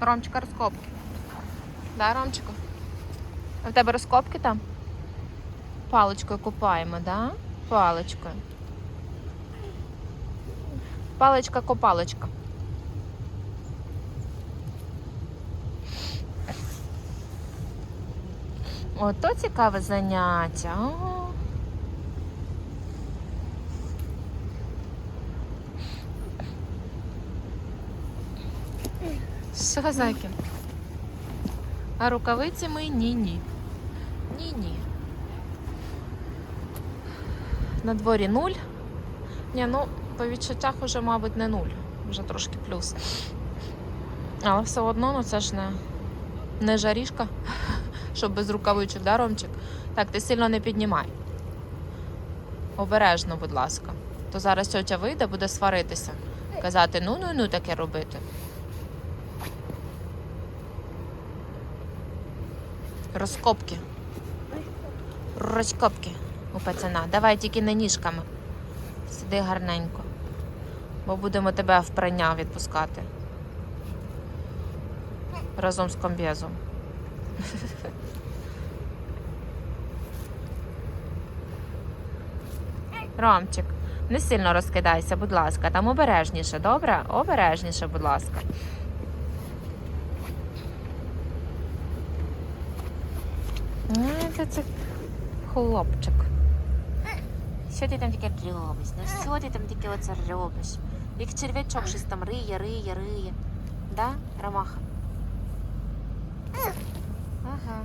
Ромчика, розкопки. Да, Ромчику? А в тебе розкопки там? Паличкою копаємо, да? Паличкою. Паличка копалочка. Ото цікаве заняття. О. Що, Закін? А рукавиці ми ні-ні. Ні-ні. На дворі нуль. Ні, ну, по відчуттях уже, мабуть, не нуль. Вже трошки плюс. Але все одно, ну це ж не, не жарішка, щоб без рукавичок, да, Ромчик? Так, ти сильно не піднімай. Обережно, будь ласка. То зараз тьотя вийде, буде сваритися. Казати, ну ну ну таке робити. Розкопки. Розкопки у пацана. Давай тільки не ніжками. Сиди гарненько. Бо будемо тебе в прання відпускати. Разом з комбезом. Ромчик, не сильно розкидайся, будь ласка. Там обережніше, добре? Обережніше, будь ласка. Це, це хлопчик. Що ти там таке робиш? Ну що ти там таке оце робиш? Як черв'ячок щось там риє, риє, риє. Да, Ромаха? Ага.